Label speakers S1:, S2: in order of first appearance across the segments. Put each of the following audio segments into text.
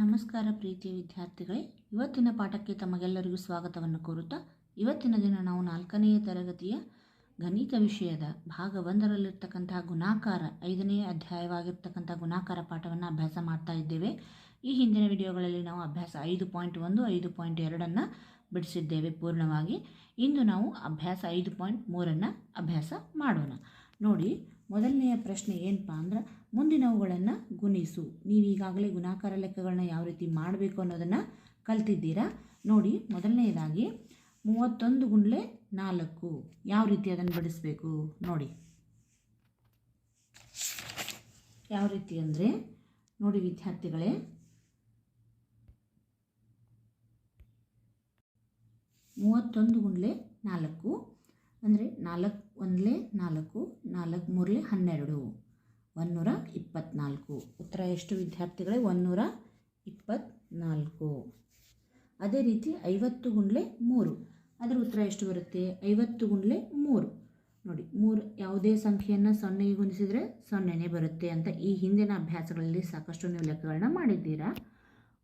S1: ನಮಸ್ಕಾರ ಪ್ರೀತಿಯ ವಿದ್ಯಾರ್ಥಿಗಳೇ, ಇವತ್ತಿನ ಪಾಠಕ್ಕೆ ತಮಗೆಲ್ಲರಿಗೂ ಸ್ವಾಗತವನ್ನು ಕೋರುತ್ತಾ, ಇವತ್ತಿನ ದಿನ ನಾವು ನಾಲ್ಕನೆಯ ತರಗತಿಯ ಗಣಿತ ವಿಷಯದ ಭಾಗ ಒಂದರಲ್ಲಿರ್ತಕ್ಕಂತಹ ಗುಣಾಕಾರ, ಐದನೆಯ ಅಧ್ಯಾಯವಾಗಿರ್ತಕ್ಕಂಥ ಗುಣಾಕಾರ ಪಾಠವನ್ನು ಅಭ್ಯಾಸ ಮಾಡ್ತಾ ಇದ್ದೇವೆ. ಈ ಹಿಂದಿನ ವಿಡಿಯೋಗಳಲ್ಲಿ ನಾವು ಅಭ್ಯಾಸ ಐದು ಪಾಯಿಂಟ್ ಒಂದು, ಐದು ಪಾಯಿಂಟ್ ಎರಡನ್ನು ಬಿಡಿಸಿದ್ದೇವೆ ಪೂರ್ಣವಾಗಿ. ಇಂದು ನಾವು ಅಭ್ಯಾಸ ಐದು ಪಾಯಿಂಟ್ ಮೂರನ್ನು ಅಭ್ಯಾಸ ಮಾಡೋಣ. ನೋಡಿ, ಮೊದಲನೆಯ ಪ್ರಶ್ನೆ ಏನಪ್ಪ ಅಂದ್ರೆ ಮುಂದಿನವುಗಳನ್ನು ಗುಣಿಸು. ನೀವು ಈಗಾಗಲೇ ಗುಣಾಕಾರ ಲೆಕ್ಕಗಳನ್ನ ಯಾವ ರೀತಿ ಮಾಡಬೇಕು ಅನ್ನೋದನ್ನು ಕಲ್ತಿದ್ದೀರಾ? ನೋಡಿ ಮೊದಲನೆಯದಾಗಿ ಮೂವತ್ತೊಂದು ಗುಂಡ್ಲೆ ನಾಲ್ಕು. ಯಾವ ರೀತಿ ಅದನ್ನು ಬಿಡಿಸ್ಬೇಕು? ನೋಡಿ. ಯಾವ ರೀತಿ ಅಂದರೆ, ನೋಡಿ ವಿದ್ಯಾರ್ಥಿಗಳೇ. ಮೂವತ್ತೊಂದು ಗುಂಡ್ಲೆ ನಾಲ್ಕು. ಅಂದರೆ ನಾಲ್ಕು ಒಂದಲೇ ನಾಲ್ಕು ನಾಲ್ಕು ಮೂರಲೆ ಹನ್ನೆರಡು. ಒಂನ್ನೂರ ಇಪ್ಪತ್ತ್ನಾಲ್ಕು ಉತ್ತರ ಎಷ್ಟು ವಿದ್ಯಾರ್ಥಿಗಳೇ? ಒನ್ನೂರ ಇಪ್ಪತ್ತ್ನಾಲ್ಕು ಅದೇ ರೀತಿ ಐವತ್ತು ಗುಂಡ್ಲೆ ಮೂರು. ಅದರ ಉತ್ತರ ಎಷ್ಟು ಬರುತ್ತೆ? ಐವತ್ತು ಗುಂಡ್ಲೆ ಮೂರು. ನೋಡಿ, ಮೂರು ಯಾವುದೇ ಸಂಖ್ಯೆಯನ್ನು ಸೊನ್ನೆಗೆ ಗುಣಿಸಿದರೆ ಸೊನ್ನೆನೇ ಬರುತ್ತೆ ಅಂತ ಈ ಹಿಂದಿನ ಅಭ್ಯಾಸಗಳಲ್ಲಿ ಸಾಕಷ್ಟು ನೀವು ಲೆಕ್ಕಗಳನ್ನ ಮಾಡಿದ್ದೀರಾ?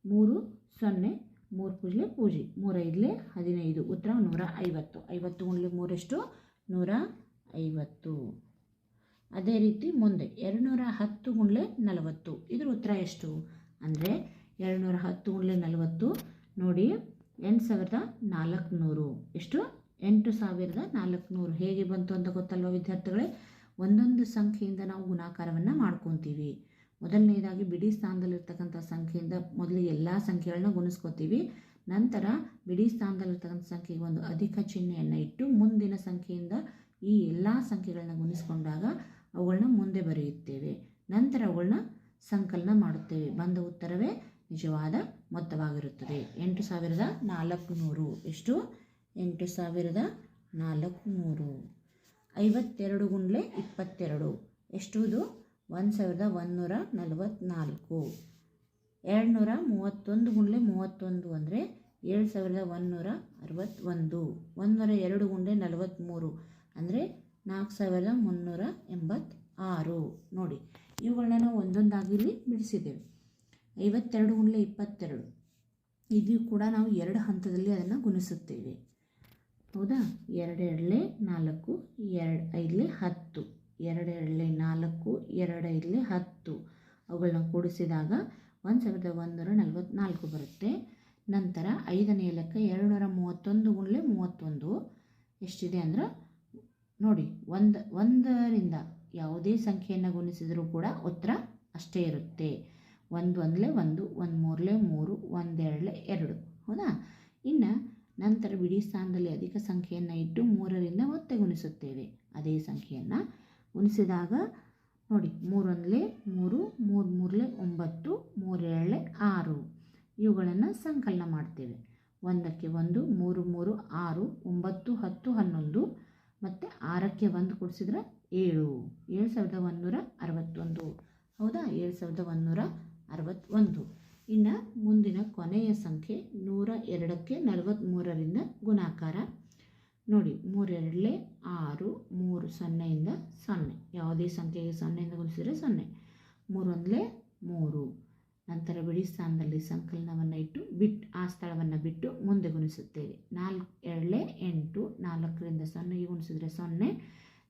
S1: ಮೂರು, ಸೊನ್ನೆ, ಮೂರು ಪೂಜ್ಲೆ ಪೂಜೆ. ಮೂರೈದಲೇ ಹದಿನೈದು. ಉತ್ತರ ನೂರ ಐವತ್ತು. ಐವತ್ತು ಗುಂಡ್ಲೆ ಮೂರೆಷ್ಟು? ನೂರ ಐವತ್ತು. ಅದೇ ರೀತಿ ಮುಂದೆ ಎರಡುನೂರ ಹತ್ತು ಗುಂಡ್ಲೆ ನಲವತ್ತು. ಇದ್ರ ಉತ್ತರ ಎಷ್ಟು? ಅಂದರೆ ಎರಡುನೂರ ಹತ್ತು ಗುಂಡ್ಲೆ ನಲವತ್ತು ನೋಡಿ ಎಂಟು ಸಾವಿರದ ನಾಲ್ಕುನೂರು. ಎಷ್ಟು? ಎಂಟು ಸಾವಿರದ ನಾಲ್ಕುನೂರು. ಹೇಗೆ ಬಂತು ಅಂತ ಗೊತ್ತಲ್ವ ವಿದ್ಯಾರ್ಥಿಗಳೇ? ಒಂದೊಂದು ಸಂಖ್ಯೆಯಿಂದ ನಾವು ಗುಣಾಕಾರವನ್ನು ಮಾಡ್ಕೊತೀವಿ. ಮೊದಲನೇದಾಗಿ ಬಿಡಿ ಸ್ಥಾನದಲ್ಲಿರ್ತಕ್ಕಂಥ ಸಂಖ್ಯೆಯಿಂದ ಮೊದಲು ಎಲ್ಲ ಸಂಖ್ಯೆಗಳನ್ನ ಗುಣಿಸ್ಕೋತೀವಿ. ನಂತರ ಬಿಡಿ ಸ್ಥಾನದಲ್ಲಿರ್ತಕ್ಕಂಥ ಸಂಖ್ಯೆಗೆ ಒಂದು ಅಧಿಕ ಚಿಹ್ನೆಯನ್ನು ಇಟ್ಟು ಮುಂದಿನ ಸಂಖ್ಯೆಯಿಂದ ಈ ಎಲ್ಲ ಸಂಖ್ಯೆಗಳನ್ನ ಗುಣಿಸ್ಕೊಂಡಾಗ ಅವುಗಳನ್ನ ಮುಂದೆ ಬರೆಯುತ್ತೇವೆ. ನಂತರ ಅವುಗಳನ್ನ ಸಂಕಲನ ಮಾಡುತ್ತೇವೆ. ಬಂದ ಉತ್ತರವೇ ನಿಜವಾದ ಮೊತ್ತವಾಗಿರುತ್ತದೆ. ಎಂಟು ಸಾವಿರದ ನಾಲ್ಕು ನೂರು ಎಷ್ಟು? ಎಂಟು ಸಾವಿರದ ನಾಲ್ಕು ನೂರು ಐವತ್ತೆರಡು ಗುಂಡ್ಲೆ ಇಪ್ಪತ್ತೆರಡು. ಎಷ್ಟುದು ಒಂದು ಸಾವಿರದ ಒಂದುನೂರ ನಲವತ್ತ್ನಾಲ್ಕು ಎರಡುನೂರ ಮೂವತ್ತೊಂದು ಗುಂಡ್ಲೆ ಮೂವತ್ತೊಂದು ಅಂದರೆ ಏಳು ಸಾವಿರದ ಒಂದುನೂರ ಅರವತ್ತೊಂದು. ಒಂದುನೂರ ಎರಡು ಗುಂಡೆ ನಲವತ್ತ್ಮೂರು ಅಂದರೆ ನಾಲ್ಕು ಸಾವಿರದ ಮುನ್ನೂರ ಎಂಬತ್ತಾರು. ನೋಡಿ ಇವುಗಳನ್ನ ನಾವು ಒಂದೊಂದಾಗಿ ಇಲ್ಲಿ ಬಿಡಿಸಿದ್ದೇವೆ. ಐವತ್ತೆರಡು ಗುಣಲೆ ಇಪ್ಪತ್ತೆರಡು. ಇದು ಕೂಡ ನಾವು ಎರಡು ಹಂತದಲ್ಲಿ ಅದನ್ನು ಗುಣಿಸುತ್ತೇವೆ. ಹೌದಾ? ಎರಡೆರಡಲೆ ನಾಲ್ಕು ಎರಡು ಐದಲೆ ಹತ್ತು. ಎರಡೆರಡಲೆ ನಾಲ್ಕು, ಎರಡೈದಲೆ ಹತ್ತು. ಅವುಗಳನ್ನ ಕೂಡಿಸಿದಾಗ ಒಂದು ಸಾವಿರದ ಒಂದೂರ ನಲವತ್ತ್ನಾಲ್ಕು ಬರುತ್ತೆ. ನಂತರ ಐದನೆಯ ಲೆಕ್ಕ ಎರಡುನೂರ ಮೂವತ್ತೊಂದು ಗುಣಲೆ ಮೂವತ್ತೊಂದು. ಎಷ್ಟಿದೆ ಅಂದ್ರೆ ನೋಡಿ, ಒಂದು, ಒಂದರಿಂದ ಯಾವುದೇ ಸಂಖ್ಯೆಯನ್ನು ಗುಣಿಸಿದರೂ ಕೂಡ ಉತ್ತರ ಅಷ್ಟೇ ಇರುತ್ತೆ. ಒಂದು ಒಂದಲೇ ಒಂದು ಒಂದು ಮೂರಲೇ ಮೂರು ಒಂದೆರಡಲೇ ಎರಡು. ಹೌದಾ? ಇನ್ನು ನಂತರ ಬಿಡಿ ಸ್ಥಾನದಲ್ಲಿ ಅಧಿಕ ಸಂಖ್ಯೆಯನ್ನು ಇಟ್ಟು ಮೂರರಿಂದ ಮತ್ತೆ ಗುಣಿಸುತ್ತೇವೆ. ಅದೇ ಸಂಖ್ಯೆಯನ್ನು ಗುಣಿಸಿದಾಗ ನೋಡಿ ಮೂರೊಂದಲೇ ಮೂರು ಮೂರು ಮೂರಲೆ ಒಂಬತ್ತು ಮೂರೆರಡಲೇ ಆರು. ಇವುಗಳನ್ನು ಸಂಕಲನ ಮಾಡ್ತೇವೆ. ಒಂದಕ್ಕೆ ಒಂದು, ಮೂರು ಮೂರು ಆರು, ಒಂಬತ್ತು ಹತ್ತು ಹನ್ನೊಂದು ಮತ್ತು ಆರಕ್ಕೆ ಒಂದು ಕೊಡಿಸಿದ್ರೆ ಏಳು. ಏಳು ಸಾವಿರದ ಒಂದುನೂರ ಅರವತ್ತೊಂದು. ಹೌದಾ? ಏಳು ಸಾವಿರದ ಒಂದುನೂರ ಅರವತ್ತೊಂದು. ಇನ್ನು ಮುಂದಿನ ಕೊನೆಯ ಸಂಖ್ಯೆ ನೂರ ಎರಡಕ್ಕೆ ನಲವತ್ತ್ಮೂರರಿಂದ ಗುಣಾಕಾರ. ನೋಡಿ, ಮೂರೆರಡಲೆ ಆರು, ಮೂರು ಸೊನ್ನೆಯಿಂದ ಸೊನ್ನೆ. ಯಾವುದೇ ಸಂಖ್ಯೆಗೆ ಸೊನ್ನೆಯಿಂದ ಗುಣಿಸಿದರೆ ಸೊನ್ನೆ. ಮೂರೊಂದಲೇ ಮೂರು. ನಂತರ ಬಿಡಿ ಸ್ಥಾನದಲ್ಲಿ ಸಂಕಲನವನ್ನು ಇಟ್ಟು ಬಿಟ್ಟು ಆ ಸ್ಥಳವನ್ನು ಬಿಟ್ಟು ಮುಂದೆ ಗುಣಿಸುತ್ತೇವೆ. ನಾಲ್ಕು ಎರಡಲೆ ಎಂಟು, ನಾಲ್ಕರಿಂದ ಸೊನ್ನೆಗೆ ಗುಣಿಸಿದರೆ ಸೊನ್ನೆ,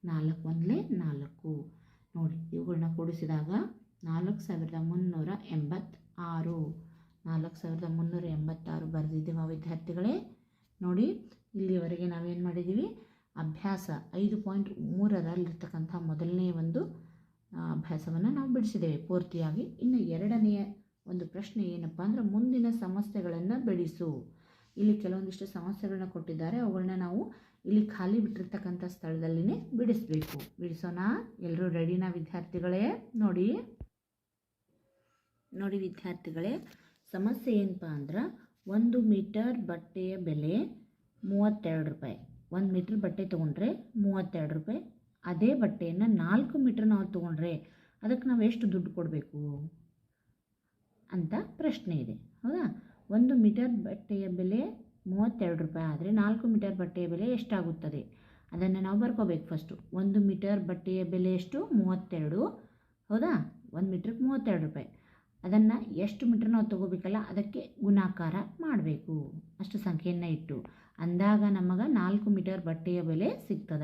S1: ನಾಲ್ಕು ಒಂದಲೇ ನಾಲ್ಕು. ನೋಡಿ ಇವುಗಳನ್ನ ಕೂಡಿಸಿದಾಗ ನಾಲ್ಕು ಸಾವಿರದ ಮುನ್ನೂರ ಎಂಬತ್ತಾರು. ನಾಲ್ಕು ಸಾವಿರದ ಮುನ್ನೂರ ಎಂಬತ್ತಾರು ಬರೆದಿದ್ದೇವೆ ವಿದ್ಯಾರ್ಥಿಗಳೇ. ನೋಡಿ ಇಲ್ಲಿಯವರೆಗೆ ನಾವೇನು ಮಾಡಿದ್ದೀವಿ? ಅಭ್ಯಾಸ ಐದು ಪಾಯಿಂಟ್ ಮೂರರಲ್ಲಿರ್ತಕ್ಕಂಥ ಮೊದಲನೇ ಒಂದು ಅಭ್ಯಾಸವನ್ನು ನಾವು ಬಿಡಿಸಿದ್ದೇವೆ. ಪೂರ್ತಿಯಾಗಿ ಇನ್ನು ಎರಡನೆಯ ಒಂದು ಪ್ರಶ್ನೆ ಏನಪ್ಪ ಅಂದರೆ ಮುಂದಿನ ಸಮಸ್ಯೆಗಳನ್ನು ಬೆಳೆಸು. ಇಲ್ಲಿ ಕೆಲವೊಂದಿಷ್ಟು ಸಮಸ್ಯೆಗಳನ್ನ ಕೊಟ್ಟಿದ್ದಾರೆ. ಅವುಗಳನ್ನ ನಾವು ಇಲ್ಲಿ ಖಾಲಿ ಬಿಟ್ಟಿರ್ತಕ್ಕಂಥ ಸ್ಥಳದಲ್ಲಿನೇ ಬಿಡಿಸಬೇಕು. ಬಿಡಿಸೋಣ. ಎಲ್ಲರೂ ರೆಡಿನ ವಿದ್ಯಾರ್ಥಿಗಳೇ? ನೋಡಿ. ನೋಡಿ ವಿದ್ಯಾರ್ಥಿಗಳೇ, ಸಮಸ್ಯೆ ಏನಪ್ಪ ಅಂದ್ರೆ ಒಂದು ಮೀಟರ್ ಬಟ್ಟೆಯ ಬೆಲೆ ಮೂವತ್ತೆರಡು ರೂಪಾಯಿ. ಒಂದು ಮೀಟ್ರ್ ಬಟ್ಟೆ ತೊಗೊಂಡ್ರೆ ಮೂವತ್ತೆರಡು ರೂಪಾಯಿ. ಅದೇ ಬಟ್ಟೆಯನ್ನು ನಾಲ್ಕು ಮೀಟ್ರ್ ನಾವು ತೊಗೊಂಡ್ರೆ ಅದಕ್ಕೆ ನಾವು ಎಷ್ಟು ದುಡ್ಡು ಕೊಡಬೇಕು? ಅಂತ ಪ್ರಶ್ನೆ ಇದೆ. ಹೌದಾ? ಒಂದು ಮೀಟರ್ ಬಟ್ಟೆಯ ಬೆಲೆ ಮೂವತ್ತೆರಡು ರೂಪಾಯಿ ಆದರೆ ನಾಲ್ಕು ಮೀಟರ್ ಬಟ್ಟೆಯ ಬೆಲೆ ಎಷ್ಟಾಗುತ್ತದೆ? ಅದನ್ನು ನಾವು ಬರ್ಕೋಬೇಕು ಫಸ್ಟು ಒಂದು ಮೀಟರ್ ಬಟ್ಟೆಯ ಬೆಲೆ ಎಷ್ಟು? ಮೂವತ್ತೆರಡು. ಹೌದಾ? ಒಂದು ಮೀಟ್ರಿಗೆ ಮೂವತ್ತೆರಡು ರೂಪಾಯಿ. ಅದನ್ನು ಎಷ್ಟು ಮೀಟ್ರ್ ನಾವು ತೊಗೋಬೇಕಲ್ಲ ಅದಕ್ಕೆ ಗುಣಾಕಾರ ಮಾಡಬೇಕು. ಅಷ್ಟು ಸಂಖ್ಯೆಯನ್ನು ಇಟ್ಟು. ಅಂದಾಗ ನಮಗೆ ನಾಲ್ಕು ಮೀಟರ್ ಬಟ್ಟೆಯ ಬೆಲೆ ಸಿಗ್ತದ.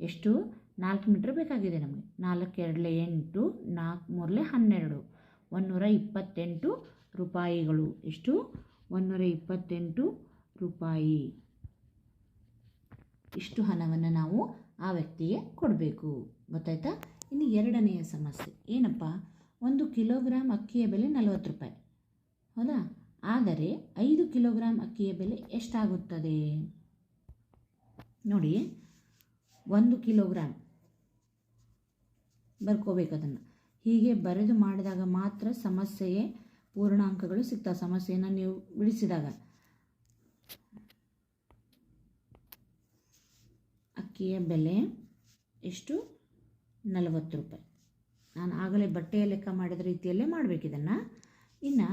S1: ಎಷ್ಟು? ನಾಲ್ಕು ಮೀಟ್ರ್ ಬೇಕಾಗಿದೆ ನಮಗೆ. ನಾಲ್ಕು ಎರಡಲೆ ಎಂಟು, ನಾಲ್ಕು ಮೂರಲೆ ಹನ್ನೆರಡು. ಒಂದುನೂರ ಇಪ್ಪತ್ತೆಂಟು ರೂಪಾಯಿಗಳು. ಎಷ್ಟು? ಒಂದುನೂರ ಇಪ್ಪತ್ತೆಂಟು ರೂಪಾಯಿ. ಇಷ್ಟು ಹಣವನ್ನು ನಾವು ಆ ವ್ಯಕ್ತಿಗೆ ಕೊಡಬೇಕು. ಗೊತ್ತಾಯ್ತಾ? ಇನ್ನು ಎರಡನೆಯ ಸಮಸ್ಯೆ. ಏನಪ್ಪ? ಒಂದು ಕಿಲೋಗ್ರಾಮ್ ಅಕ್ಕಿಯ ಬೆಲೆ ನಲವತ್ತು ರೂಪಾಯಿ. ಹೌದಾ? ಆದರೆ ಐದು ಕಿಲೋಗ್ರಾಮ್ ಅಕ್ಕಿಯ ಬೆಲೆ ಎಷ್ಟಾಗುತ್ತದೆ? ನೋಡಿ, ಒಂದು ಕಿಲೋಗ್ರಾಮ್ ಬರ್ಕೋಬೇಕು ಅದನ್ನು. ಹೀಗೆ ಬರೆದು ಮಾಡಿದಾಗ ಮಾತ್ರ ಸಮಸ್ಯೆಯೇ ಪೂರ್ಣಾಂಕಗಳು ಸಿಗ್ತವೆ, ಸಮಸ್ಯೆಯನ್ನು ನೀವು ಬಿಡಿಸಿದಾಗ. ಅಕ್ಕಿಯ ಬೆಲೆ ಎಷ್ಟು? ನಲವತ್ತು ರೂಪಾಯಿ. ನಾನು ಆಗಲೇ ಬಟ್ಟೆಯ ಲೆಕ್ಕ ಮಾಡಿದ ರೀತಿಯಲ್ಲೇ ಮಾಡಬೇಕಿದನ್ನು ಇನ್ನು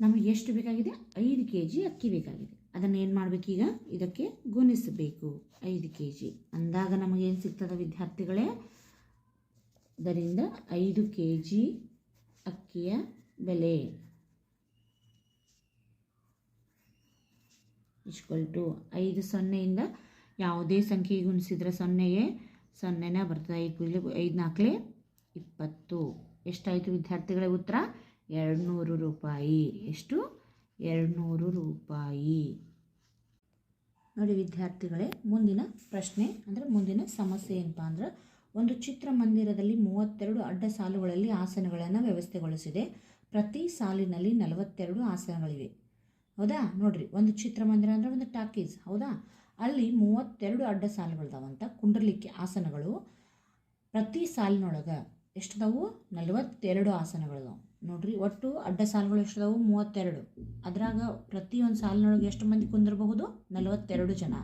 S1: ನಮಗೆ ಎಷ್ಟು ಬೇಕಾಗಿದೆ? ಐದು ಕೆ ಜಿ ಅಕ್ಕಿ ಬೇಕಾಗಿದೆ. ಅದನ್ನು ಏನು ಮಾಡಬೇಕೀಗ ಇದಕ್ಕೆ ಗುಣಿಸಬೇಕು. ಐದು ಕೆ ಜಿ ಅಂದಾಗ ನಮಗೇನು ಸಿಗ್ತದೆ ವಿದ್ಯಾರ್ಥಿಗಳೇ? ಇದರಿಂದ ಐದು ಕೆ ಜಿ ಅಕ್ಕಿಯ ಬೆಲೆ. ಇಸ್ಕೊಲ್ ಟು ಐದು ಸೊನ್ನೆಯಿಂದ ಯಾವುದೇ ಸಂಖ್ಯೆ ಗುಣಿಸಿದ್ರೆ ಸೊನ್ನೆಗೆ ಸೊನ್ನೆನೇ ಬರ್ತದೆ. ಐದು ಐದು ನಾಲ್ಕಲೆ ಇಪ್ಪತ್ತು. ಎಷ್ಟಾಯಿತು ವಿದ್ಯಾರ್ಥಿಗಳ ಉತ್ತರ? ಎರಡುನೂರು ರೂಪಾಯಿ. ಎಷ್ಟು? ಎರಡುನೂರು ರೂಪಾಯಿ. ನೋಡಿ ವಿದ್ಯಾರ್ಥಿಗಳೇ, ಮುಂದಿನ ಪ್ರಶ್ನೆ ಅಂದರೆ ಮುಂದಿನ ಸಮಸ್ಯೆ ಏನಪ್ಪ ಅಂದ್ರೆ ಒಂದು ಚಿತ್ರಮಂದಿರದಲ್ಲಿ ಮೂವತ್ತೆರಡು ಅಡ್ಡ ಸಾಲುಗಳಲ್ಲಿ ಆಸನಗಳನ್ನು ವ್ಯವಸ್ಥೆಗೊಳಿಸಿದೆ. ಪ್ರತಿ ಸಾಲಿನಲ್ಲಿ ನಲವತ್ತೆರಡು ಆಸನಗಳಿವೆ. ಹೌದಾ? ನೋಡ್ರಿ, ಒಂದು ಚಿತ್ರಮಂದಿರ ಅಂದರೆ ಒಂದು ಟಾಕೀಸ್, ಹೌದಾ? ಅಲ್ಲಿ ಮೂವತ್ತೆರಡು ಅಡ್ಡ ಸಾಲುಗಳಿದಾವಂತ ಕುಂಡ್ರಲಿಕ್ಕೆ ಆಸನಗಳು. ಪ್ರತಿ ಸಾಲಿನೊಳಗೆ ಎಷ್ಟಿದಾವು? ನಲವತ್ತೆರಡು ಆಸನಗಳಿದಾವೆ. ನೋಡ್ರಿ, ಒಟ್ಟು ಅಡ್ಡ ಸಾಲುಗಳು ಎಷ್ಟದಾವು? ಮೂವತ್ತೆರಡು. ಅದ್ರಾಗ ಪ್ರತಿಯೊಂದು ಸಾಲಿನೊಳಗೆ ಎಷ್ಟು ಮಂದಿ ಕುಂದಿರಬಹುದು? ನಲವತ್ತೆರಡು ಜನ.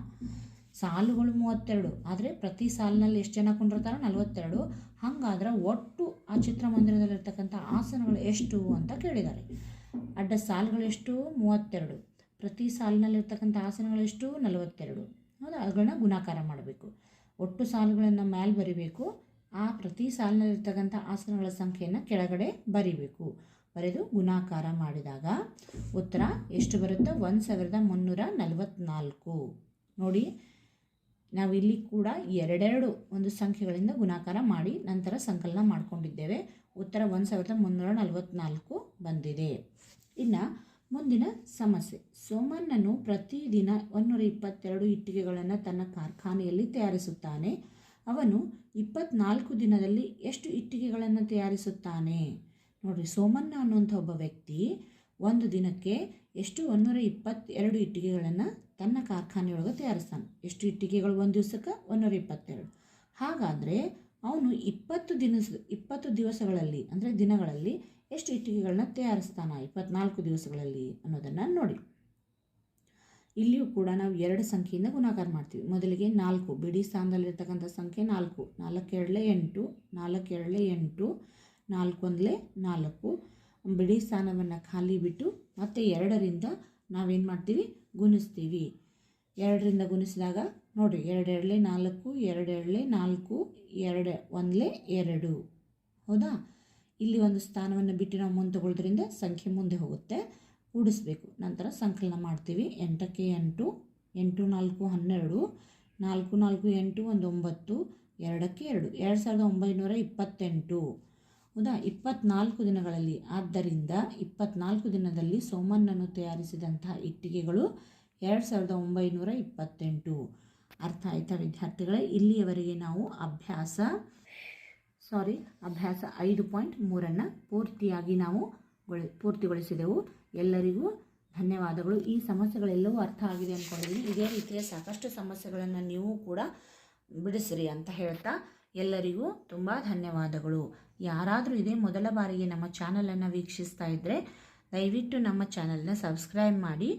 S1: ಸಾಲುಗಳು ಮೂವತ್ತೆರಡು. ಆದರೆ ಪ್ರತಿ ಸಾಲಿನಲ್ಲಿ ಎಷ್ಟು ಜನ ಕುಂಡಿರ್ತಾರೋ ನಲವತ್ತೆರಡು. ಹಾಗಾದ್ರೆ ಒಟ್ಟು ಆ ಚಿತ್ರಮಂದಿರದಲ್ಲಿರ್ತಕ್ಕಂಥ ಆಸನಗಳು ಎಷ್ಟು ಅಂತ ಕೇಳಿದ್ದಾರೆ. ಅಡ್ಡ ಸಾಲುಗಳು ಎಷ್ಟು? ಮೂವತ್ತೆರಡು. ಪ್ರತಿ ಸಾಲಿನಲ್ಲಿರ್ತಕ್ಕಂಥ ಆಸನಗಳು ಎಷ್ಟು? ನಲವತ್ತೆರಡು. ಹೌದಾ? ಅವುಗಳನ್ನ ಗುಣಾಕಾರ ಮಾಡಬೇಕು. ಒಟ್ಟು ಸಾಲುಗಳನ್ನು ಮ್ಯಾಲೆ ಬರಿಬೇಕು. ಆ ಪ್ರತಿ ಸಾಲಿನಲ್ಲಿರ್ತಕ್ಕಂಥ ಆಸನಗಳ ಸಂಖ್ಯೆಯನ್ನು ಕೆಳಗಡೆ ಬರಿಬೇಕು. ಬರೆದು ಗುಣಾಕಾರ ಮಾಡಿದಾಗ ಉತ್ತರ ಎಷ್ಟು ಬರುತ್ತೆ? ಒಂದು ಸಾವಿರದ ಮುನ್ನೂರ ನಲವತ್ತ್ನಾಲ್ಕು ನೋಡಿ. ನಾವು ಇಲ್ಲಿ ಕೂಡ ಎರಡೆರಡು ಒಂದು ಸಂಖ್ಯೆಗಳಿಂದ ಗುಣಾಕಾರ ಮಾಡಿ ನಂತರ ಸಂಕಲನ ಮಾಡಿಕೊಂಡಿದ್ದೇವೆ. ಉತ್ತರ ಒಂದು ಸಾವಿರದ ಮುನ್ನೂರ ನಲವತ್ತ್ನಾಲ್ಕು ಬಂದಿದೆ. ಇನ್ನು ಮುಂದಿನ ಸಮಸ್ಯೆ. ಸೋಮಣ್ಣನು ಪ್ರತಿದಿನ ಒಂದೂರ ಇಪ್ಪತ್ತೆರಡು ಇಟ್ಟಿಗೆಗಳನ್ನು ತನ್ನ ಕಾರ್ಖಾನೆಯಲ್ಲಿ ತಯಾರಿಸುತ್ತಾನೆ. ಅವನು ಇಪ್ಪತ್ನಾಲ್ಕು ದಿನದಲ್ಲಿ ಎಷ್ಟು ಇಟ್ಟಿಗೆಗಳನ್ನು ತಯಾರಿಸುತ್ತಾನೆ? ನೋಡಿರಿ, ಸೋಮಣ್ಣ ಅನ್ನುವಂಥ ಒಬ್ಬ ವ್ಯಕ್ತಿ ಒಂದು ದಿನಕ್ಕೆ ಎಷ್ಟು ಒಂದೂರ ಇಪ್ಪತ್ತೆರಡು ಇಟ್ಟಿಗೆಗಳನ್ನು ತನ್ನ ಕಾರ್ಖಾನೆಯೊಳಗೆ ತಯಾರಿಸ್ತಾನೆ. ಎಷ್ಟು ಇಟ್ಟಿಗೆಗಳು ಒಂದು ದಿವಸಕ್ಕೆ? ಒಂದೂರ ಇಪ್ಪತ್ತೆರಡು. ಹಾಗಾದರೆ ಅವನು ಇಪ್ಪತ್ತು ದಿನಸ, ಇಪ್ಪತ್ತು ದಿವಸಗಳಲ್ಲಿ, ಅಂದರೆ ದಿನಗಳಲ್ಲಿ ಎಷ್ಟು ಇಟ್ಟಿಗೆಗಳನ್ನ ತಯಾರಿಸ್ತಾನ? ಇಪ್ಪತ್ನಾಲ್ಕು ದಿವಸಗಳಲ್ಲಿ ಅನ್ನೋದನ್ನು ನೋಡಿ. ಇಲ್ಲಿಯೂ ಕೂಡ ನಾವು ಎರಡು ಸಂಖ್ಯೆಯಿಂದ ಗುಣಾಕಾರ ಮಾಡ್ತೀವಿ. ಮೊದಲಿಗೆ ನಾಲ್ಕು. ಬಿಡಿ ಸ್ಥಾನದಲ್ಲಿರ್ತಕ್ಕಂಥ ಸಂಖ್ಯೆ ನಾಲ್ಕು. ನಾಲ್ಕು ಎರಡಲೆ ಎಂಟು ನಾಲ್ಕು ಎರಡಲೆ ಎಂಟು ನಾಲ್ಕು ಒಂದಲೇ ನಾಲ್ಕು. ಬಿಡಿ ಸ್ಥಾನವನ್ನು ಖಾಲಿ ಬಿಟ್ಟು ಮತ್ತೆ ಎರಡರಿಂದ ನಾವೇನು ಮಾಡ್ತೀವಿ? ಗುಣಿಸ್ತೀವಿ. ಎರಡರಿಂದ ಗುಣಿಸಿದಾಗ ನೋಡಿರಿ ಎರಡು ಎರಡಲೆ ನಾಲ್ಕು ಎರಡು ಎರಡಲೆ ನಾಲ್ಕು, ಎರಡು, ಒಂದಲೆ ಎರಡು. ಹೌದಾ? ಇಲ್ಲಿ ಒಂದು ಸ್ಥಾನವನ್ನು ಬಿಟ್ಟು ನಾವು ಮುಂದೆ ತಗೊಳ್ಳೋದ್ರಿಂದ ಸಂಖ್ಯೆ ಮುಂದೆ ಹೋಗುತ್ತೆ. ಕೂಡಿಸ್ಬೇಕು. ನಂತರ ಸಂಕಲನ ಮಾಡ್ತೀವಿ. ಎಂಟಕ್ಕೆ ಎಂಟು ಎಂಟು, ನಾಲ್ಕು, ಹನ್ನೆರಡು, ನಾಲ್ಕು ನಾಲ್ಕು, ಎಂಟು ಒಂದು ಒಂಬತ್ತು ಎರಡಕ್ಕೆ ಎರಡು. ಎರಡು ಸಾವಿರದ ಒಂಬೈನೂರ ಇಪ್ಪತ್ತೆಂಟು. ಹೌದಾ ಇಪ್ಪತ್ನಾಲ್ಕು ದಿನಗಳಲ್ಲಿ. ಆದ್ದರಿಂದ ಇಪ್ಪತ್ನಾಲ್ಕು ದಿನದಲ್ಲಿ ಸೋಮನನ್ನು ತಯಾರಿಸಿದಂತಹ ಇಟ್ಟಿಗೆಗಳು ಎರಡು ಸಾವಿರದ ಒಂಬೈನೂರ ಇಪ್ಪತ್ತೆಂಟು. ಅರ್ಥ ಆಯ್ತಾ ವಿದ್ಯಾರ್ಥಿಗಳೇ? ಇಲ್ಲಿಯವರೆಗೆ ನಾವು ಅಭ್ಯಾಸ ಸಾರಿ ಅಭ್ಯಾಸ ಐದು ಪಾಯಿಂಟ್ ಮೂರನ್ನು ಪೂರ್ತಿಯಾಗಿ ನಾವು ಗೊಳಿ, ಪೂರ್ತಿಗೊಳಿಸಿದೆವು. ಎಲ್ಲರಿಗೂ ಧನ್ಯವಾದಗಳು. ಈ ಸಮಸ್ಯೆಗಳೆಲ್ಲವೂ ಅರ್ಥ ಆಗಿದೆ ಅಂದ್ಕೊಂಡಿದ್ದೀನಿ ಇದೇ ರೀತಿಯ ಸಾಕಷ್ಟು ಸಮಸ್ಯೆಗಳನ್ನು ನೀವು ಕೂಡ ಬಿಡಿಸಿರಿ ಅಂತ ಹೇಳ್ತಾ ಎಲ್ಲರಿಗೂ ತುಂಬ ಧನ್ಯವಾದಗಳು. ಯಾರಾದರೂ ಇದೇ ಮೊದಲ ಬಾರಿಗೆ ನಮ್ಮ ಚಾನಲನ್ನು ವೀಕ್ಷಿಸ್ತಾ ಇದ್ದರೆ ದಯವಿಟ್ಟು ನಮ್ಮ ಚಾನಲ್ನ ಸಬ್ಸ್ಕ್ರೈಬ್ ಮಾಡಿ,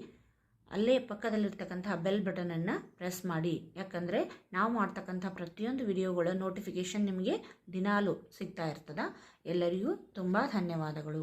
S1: ಅಲ್ಲೇ ಪಕ್ಕದಲ್ಲಿರ್ತಕ್ಕಂಥ ಬೆಲ್ ಬಟನನ್ನು ಪ್ರೆಸ್ ಮಾಡಿ. ಯಾಕಂದರೆ ನಾವು ಮಾಡ್ತಕ್ಕಂಥ ಪ್ರತಿಯೊಂದು ವಿಡಿಯೋಗಳ ನೋಟಿಫಿಕೇಷನ್ ನಿಮಗೆ ದಿನಾಲು ಸಿಗ್ತಾ ಇರ್ತದ. ಎಲ್ಲರಿಗೂ ತುಂಬ ಧನ್ಯವಾದಗಳು.